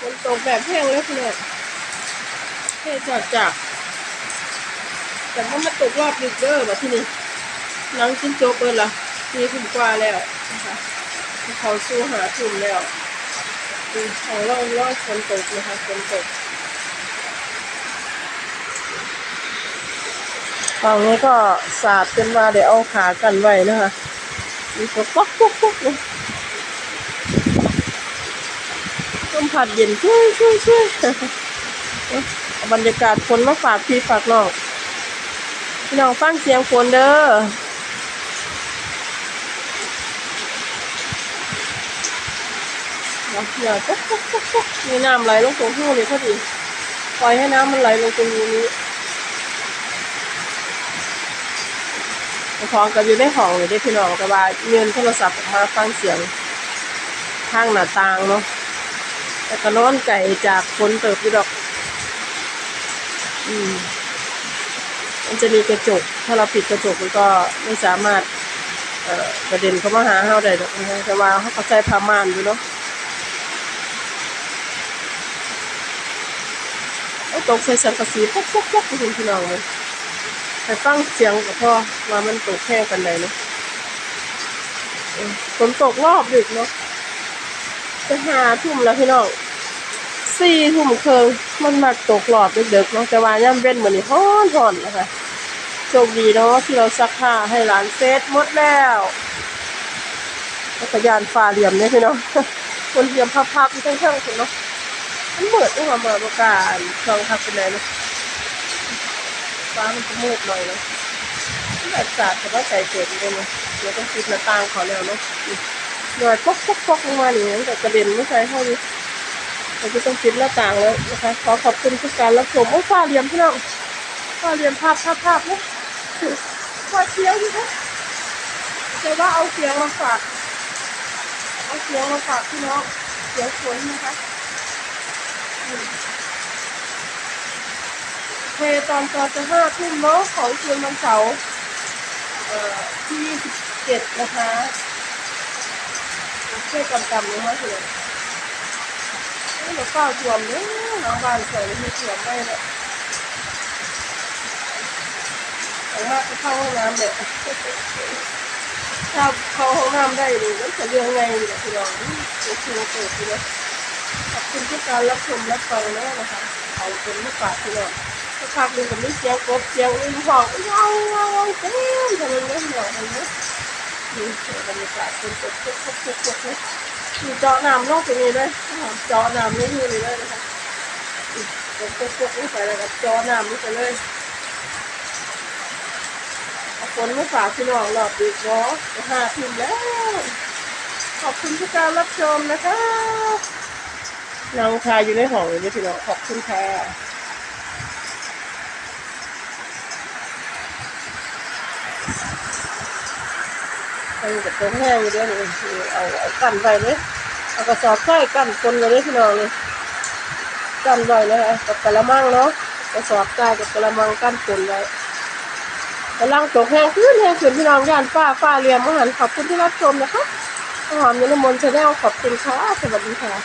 ฝนตกแบบแห้งแล้วพี่น้งจากจากแต่ว่ามาตกรอบดึกเด้อแบบที่นี่นังจิ้นโจเปิดละมีถุงกว่าแล้วนะคะเขาสู้หาถุงแล้วของเรารอดฝนตกนะคะฝนตก ฝั่งนี้ก็สาดจนมาเดี๋ยวเอาขากันไว้นะคะมีก็ป๊อกป๊อกป๊อกเลยลมพัดเย็นช่วยช่วยช่วยบรรยากาศฝนมาฝากพี่ฝากน้องพี่น้องฟังเสียงฝนเด้อเนาะเดี๋ยวปุ๊บปุ๊บปุ๊บปุ๊บมีน้ำไหลลงตรงหูนี่พอดี ปล่อยให้น้ำมันไหลลงตรงนี้ ท้องก็อยู่ในห้องเลยได้พี่น้องก็ว่าเงินโทรศัพท์ออกมาฟังเสียงข้างหน้าต่างเนาะแต่ก็นอนไก่จากฝนเติบอยู่ดอก อืมมันจะมีกระจก ถ้าเราปิดกระจกมันก็ไม่สามารถกระเด็นเข้ามาหาเราได้ดอกนะแต่ว่าเขาก็ใช้ผ้าม่านอยู่เนาะไอ้ตกใส่สังกะสีปุ๊บปุ๊บปุ๊บคุณพี่น้องเลย แต่ฟังเสียงก็พอว่ามันตกแค่กันไหนเนาะฝนตกรอบดึกเนาะจะหาทุ่มแล้วพี่น้องสี่ทุ่มเคิงมันมาตกหลอดเด็กๆเนาะแต่ว่าย่ำเว้นเหมือนนี่ฮ้อนหอนนะคะโชคดีเนาะที่เราซักผ้าให้หลานเซตหมดแล้วจักรยานฟ้าเหลี่ยมเนี่ยพี่น้องคนเหลี่ยมพับๆทั้งๆคุณเนาะมันเหมือดด้วยความเหมือดประกาศช่องทักเป็นไรเนาะ ฟ้ามันจะมืดหน่อยเนาะแบบสาดแต่ว่าใจเกิดเลยเนาะเดี๋ยวต้องปิดหน้าต่างขอแล้วเนาะหน่อยปกปกปกลงมาอย่างนี้แต่กระเด็นไม่ใช่เท่านี้เราจะต้องปิดหน้าต่างแล้วนะคะ ขอขอบคุณทุกการรับชมโอ้ฟ้าเหลี่ยมพี่น้องฟ้าเหลี่ยมภาพภาพภาพเนี่ยฟ้าเขียวอยู่นะแต่ว่าเอาเสียงมาฝากเอาเสียงมาฝากพี่น้องเสียงฝนนะคะ เทตอนตอนจะห้าทุ่มเนาะของคืนวันเสาร์เอ่อที่สิบเจ็ดนะคะช่วยกำกำเลยว่าสินี่เราเฝ้าทวมเนี่ยน้องบ้านสวยเลยมีท่วมได้เลยแต่มากก็เข้าห้องน้ำเด็กถ้าเข้าห้องน้ำได้เลยมันจะเรื่องไงเนี่ยพี่น้องโอ้โหเปิดพี่น้องขอบคุณทุกการรับชมรับฟังนะนะคะเอาเป็นลูกปากพี่น้อง พักหนึ่งก็มีเสียงกบเสียงอึ้งหองเงาเงาเต็มทะเลเนี่ยพี่น้อเห็นไหมนี่บรรยากาศเป็นตกตกตกตกตกเลยมีเจาะน้ำนอกจากนี้ด้วยเจาะน้ำไม่มีเลยเลยนะคะตกตกตกนี่ไปแล้วก็เจาะน้ำนี่ไปเลยฝนมาฝากพี่น้องรอบดึกเนาห้าทุ่มแล้ว ขอบคุณทุกการรับชมนะคะนางชายอยู่ในห้องเลยพี่น้องขอบคุณค่ะ ไปกับตัวแห้งอยู่เด้อนี่เอาเอากันไว้เลยเอากระสอบใส่กันคนเลยเด้อพี่น้องเลยกันไว้นะคะกับกระมังเนาะกระสอบใส่กับกระมังกันคนไว้กำลังตกแห้งขึ้นแห้งขึ้นพี่น้องย่านป้าป้าเรียมอาหารขอบคุณที่รับชมนะคะหอมยนต์มนต์ชาแนลขอบคุณค่ะสวัสดีค่ะ